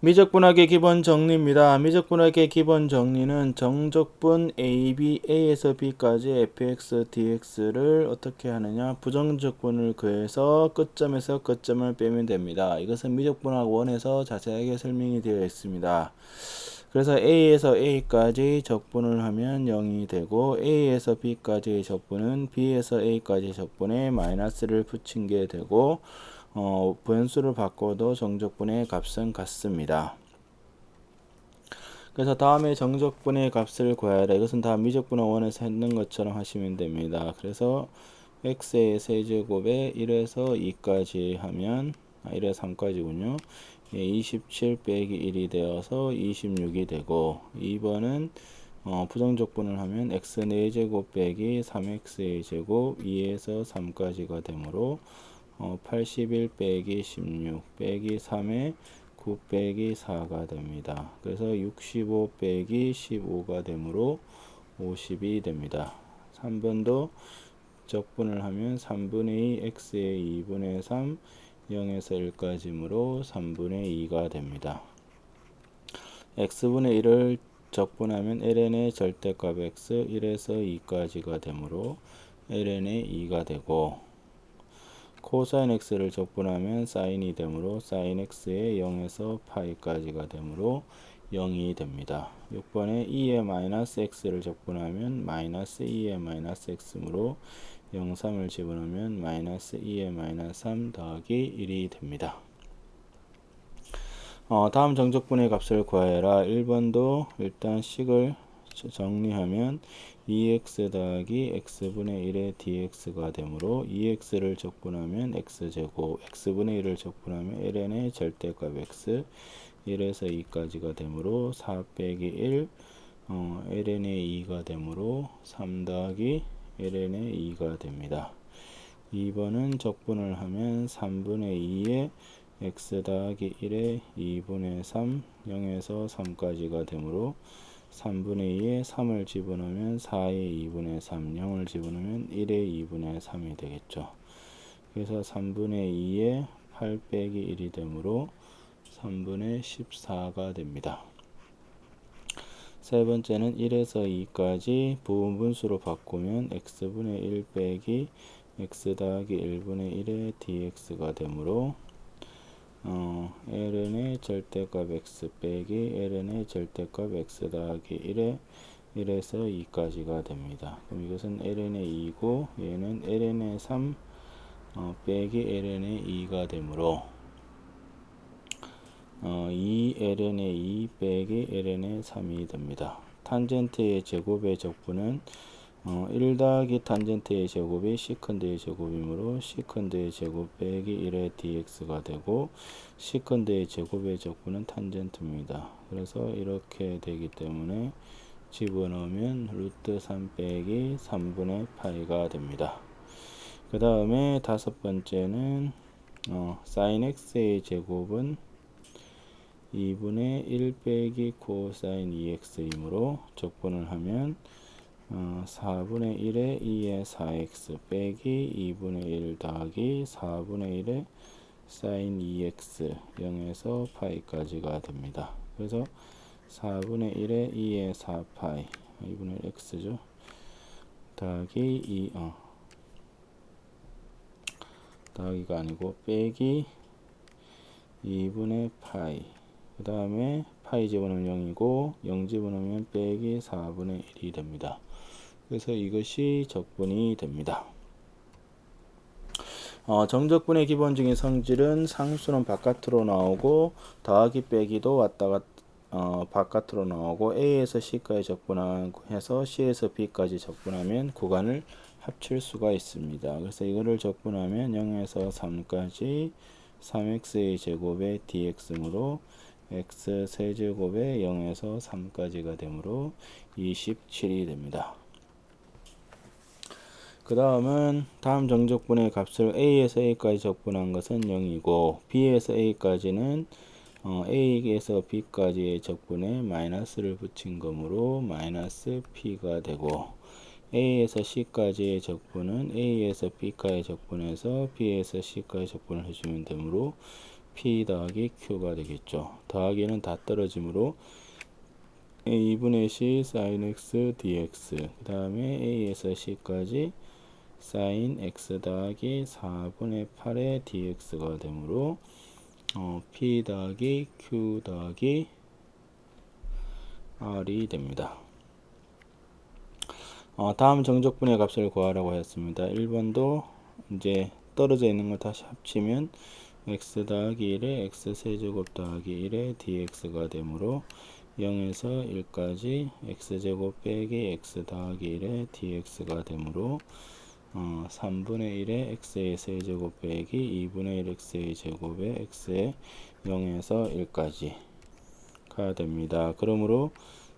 미적분학의 기본 정리입니다. 미적분학의 기본 정리는 정적분 AB, A에서 B까지 fx, dx를 어떻게 하느냐 부정적분을 구해서 끝점에서 끝점을 빼면 됩니다. 이것은 미적분학 1에서 자세하게 설명이 되어 있습니다. 그래서 A에서 A까지 적분을 하면 0이 되고 A에서 B까지의 적분은 B에서 A까지 적분에 마이너스를 붙인 게 되고 어, 변수를 바꿔도 정적분의 값은 같습니다. 그래서 다음에 정적분의 값을 구하라. 이것은 다 미적분 원에서 했는 것처럼 하시면 됩니다. 그래서 x의 세제곱에 1에서 2까지 하면 아, 1에서 3까지군요. 예, 27 빼기 1이 되어서 26이 되고 2번은 어, 부정적분을 하면 x 4제곱 빼기 3x의 제곱 2에서 3까지가 되므로 어, 81 빼기 16 빼기 3에 9 빼기 4가 됩니다. 그래서 65 빼기 15가 되므로 50이 됩니다. 3번도 적분을 하면 3분의 2 x의 2분의 3 0에서 1까지므로 3분의 2가 됩니다. x분의 1을 적분하면 ln의 절대값 x 1에서 2까지가 되므로 ln의 2가 되고 코사인 x를 적분하면 사인이 되므로 사인 x의 0에서 파이까지가 되므로 0이 됩니다. 6번에 2의 마이너스 x를 적분하면 마이너스 2의 마이너스 x므로 0, 3을 집어넣으면 마이너스 2의 마이너스 3 더하기 1이 됩니다. 어, 다음 정적분의 값을 구하여라. 1번도 일단 식을 정리하면 2x 더하기 x분의 1의 dx가 되므로 2x를 적분하면 x제곱 x분의 1을 적분하면 ln의 절대값 x 1에서 2까지가 되므로 4 빼기 1 어, ln의 2가 되므로 3 더하기 ln의 2가 됩니다. 2번은 적분을 하면 3분의 2의 x 더하기 1의 2분의 3 0에서 3까지가 되므로 3분의 2에 3을 집어넣으면 4의 2분의 3, 0을 집어넣으면 1의 2분의 3이 되겠죠. 그래서 3분의 2에 8 빼기 1이 되므로 3분의 14가 됩니다. 세 번째는 1에서 2까지 부분분수로 바꾸면 x분의 1 빼기 x 더하기 1분의 1의 dx가 되므로 어, ln의 절대값 x 빼기 ln의 절대값 x 더하기 1에 1에서 2까지가 됩니다. 그럼 이것은 ln의 2고 얘는 ln의 3 어, 빼기 ln의 2가 되므로 어, 2ln의 2 빼기 ln의 3이 됩니다. 탄젠트의 제곱의 적분은 어, 1 더하기 탄젠트의 제곱이 시컨드의 제곱이므로 시컨드의 제곱 빼기 1의 dx가 되고 시컨드의 제곱의 적분은 탄젠트입니다. 그래서 이렇게 되기 때문에 집어넣으면 루트 3 빼기 3분의 파이가 됩니다. 그 다음에 다섯 번째는 어, sin x의 제곱은 2분의 1 빼기 코사인 2x이므로 적분을 하면 어, 4분의 1에 2의 4x 빼기 2분의 1 더하기 4분의 1에 사인 2x 0에서 파이까지가 됩니다. 그래서 4분의 1에 2의 4파이 2분의 1 x죠. 더하기 2 어. 더하기가 아니고 빼기 2분의 파이 그 다음에 파이 집어넣으면 0이고 0 집어넣으면 빼기 4분의 1이 됩니다. 그래서 이것이 적분이 됩니다. 어, 정적분의 기본적인 성질은 상수는 바깥으로 나오고 더하기 빼기도 왔다 갔다 어, 바깥으로 나오고 A에서 C까지 적분해서 C에서 B까지 적분하면 구간을 합칠 수가 있습니다. 그래서 이거를 적분하면 0에서 3까지 3x의 제곱의 dx므로 x 세제곱의 0에서 3까지가 되므로 27이 됩니다. 그 다음은 다음 정적분의 값을 a에서 a까지 적분한 것은 0이고 b에서 a까지는 어, a에서 b까지의 적분에 마이너스를 붙인 거므로 마이너스 p가 되고 a에서 c까지의 적분은 a에서 b까지 적분해서 b에서 c까지 적분을 해주면 되므로 p 더하기 q가 되겠죠. 더하기는 다 떨어지므로 a 2분의 c sin x dx 그 다음에 a에서 c까지 sin x 더하기 4분의 8의 dx가 되므로 어, p 더하기 q 더하기 r이 됩니다. 어, 다음 정적분의 값을 구하라고 했습니다. 1번도 이제 떨어져 있는 거 다시 합치면 x 더하기 1에 x 세제곱 더하기 1에 dx가 되므로 0에서 1까지 x제곱 빼기 x 더하기 1에 dx가 되므로 어, 3분의 1의 x의 세제곱 빼기 2분의 1 x의 제곱에 x의 0에서 1까지 가 됩니다. 그러므로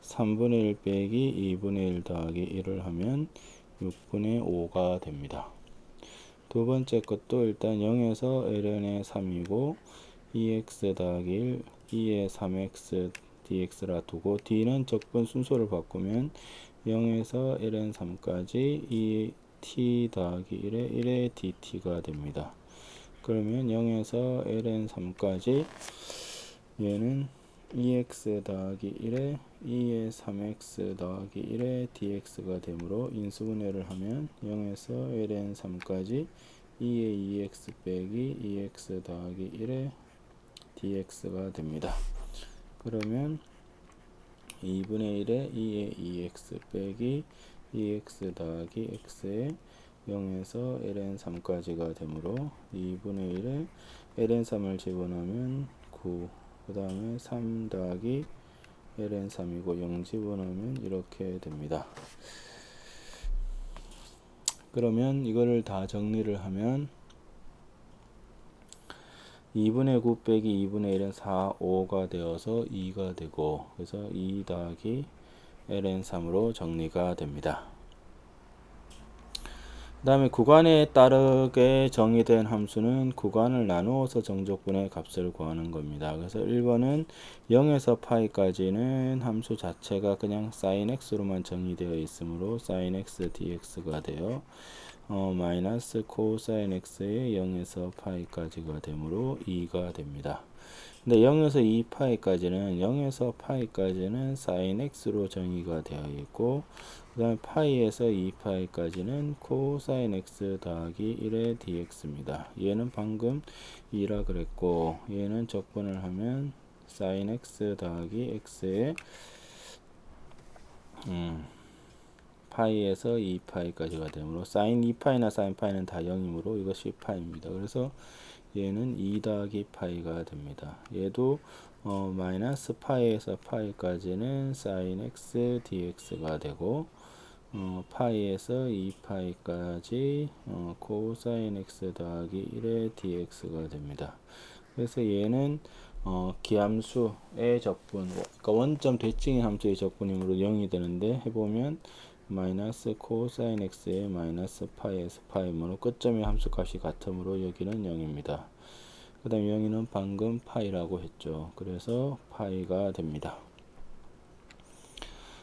3분의 1 빼기 2분의 1 더하기 1을 하면 6분의 5가 됩니다. 두 번째 것도 일단 0에서 ln의 3이고 2x 더하기 1, 2의 3x dx라 두고 d는 적분 순서를 바꾸면 0에서 ln 3까지 2t 더하기 1의 1의 dt가 됩니다. 그러면 0에서 ln 3까지 얘는 2x 더하기 1에 2의 3x 더하기 1의 dx가 되므로 인수분해를 하면 0에서 ln 3까지 2의 2x 빼기 2x 더하기 1의 dx가 됩니다. 그러면 2분의 1에 2의 2x 빼기 2x 더하기 x에 0에서 ln 3까지가 되므로 2분의 1에 ln 3을 집어넣으면 9, 그 다음에 3 더하기 ln 3이고 0 집어넣으면 이렇게 됩니다. 그러면 이거를 다 정리를 하면 2분의 9 빼기 2분의 1은 4, 5가 되어서 2가 되고 그래서 2 더하기 ln 3으로 정리가 됩니다. 그 다음에 구간에 따르게 정의된 함수는 구간을 나누어서 정적분의 값을 구하는 겁니다. 그래서 1번은 0에서 파이까지는 함수 자체가 그냥 sin x로만 정의되어 있으므로 sin x dx가 되어 어, 마이너스 코사인 x의 0에서 파이까지가 되므로 2가 됩니다. 근데 0에서 2파이까지는 0에서 파이까지는 sin x로 정의가 되어 있고 그 다음에 파이에서 2파이까지는 코사인 x 더하기 1의 dx입니다. 얘는 방금 2라 그랬고 얘는 적분을 하면 sin x 더하기 x의 음, 파이에서 2파이까지가 되므로 sin 2파이나 sin 파이는 다 0이므로 이것이 파이입니다. 그래서 얘는 2 더하기 파이가 됩니다. 얘도 어, 마이너스 파이에서 파이까지는 sin x dx가 되고 어, 파이에서 2파이까지 어, 코사인 x 더하기 1의 dx가 됩니다. 그래서 얘는 어, 기함수의 적분, 그러니까 원점 대칭의 함수의 적분이므로 0이 되는데 해보면 마이너스 코사인 x의 마이너스 파이에서 파이므로 끝점의 함수값이 같으므로 여기는 0입니다. 그 다음 0이는 방금 파이라고 했죠. 그래서 파이가 됩니다.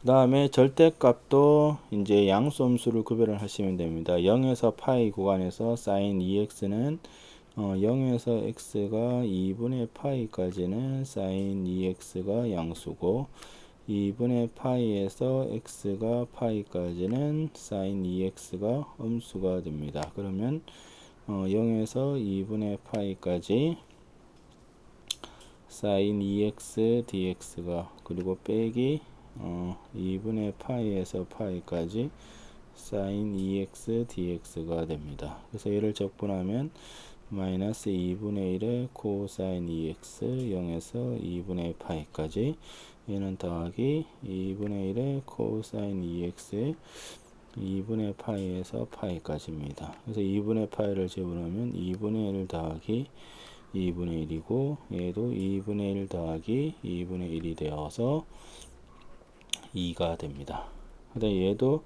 그 다음에 절대값도 이제 양수함수를 구별을 하시면 됩니다. 0에서 파이 구간에서 sin 2x는 어, 0에서 x가 2분의 파이까지는 sin 2x가 양수고 2분의 파이에서 x가 파이까지는 sin 2x가 음수가 됩니다. 그러면 어, 0에서 2분의 파이까지 sin 2x dx가 그리고 빼기 어, 2분의 파이에서 파이까지 sin 2x dx가 됩니다. 그래서 얘를 적분하면 마이너스 2분의 1의 코사인 2x 0에서 2분의 파이까지 얘는 더하기 2분의 1의 코사인 2x의 2분의 파이에서 파이까지입니다. 그래서 2분의 파이를 집어넣으면 2분의 1 더하기 2분의 1이고 얘도 2분의 1 더하기 2분의 1이 되어서 2가 됩니다. 근데 얘도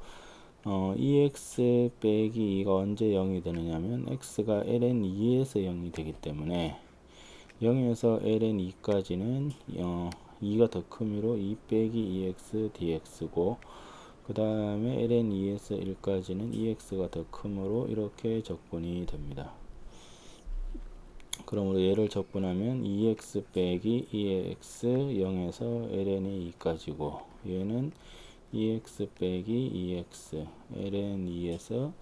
어, 2x 빼기 2가 언제 0이 되느냐면 x가 ln 2에서 0이 되기 때문에 0에서 ln 2까지는 어, 2가 더 크므로 2 빼기 2x dx고 그 다음에 ln 2에서 1까지는 2x가 더 크므로 이렇게 적분이 됩니다. 그러므로 얘를 적분하면 2x 빼기 2x 0에서 ln이 2까지고 얘는 2x 빼기 2x ln 2에서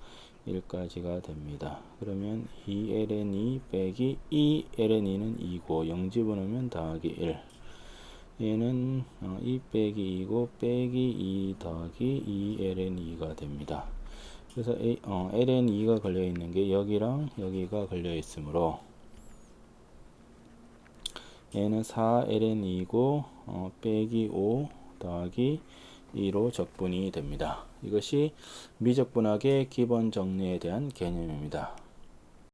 1까지가 됩니다. 그러면 2ln2 빼기 2ln2는 2고 0 집어넣으면 더하기 1 얘는 어, 2 빼기 2고 빼기 2 더하기 2ln2가 됩니다. 그래서 A, 어, ln2가 걸려 있는 게 여기랑 여기가 걸려 있으므로 얘는 4ln2고 어, 빼기 5 더하기 2로 적분이 됩니다. 이것이 미적분학의 기본 정리에 대한 개념입니다.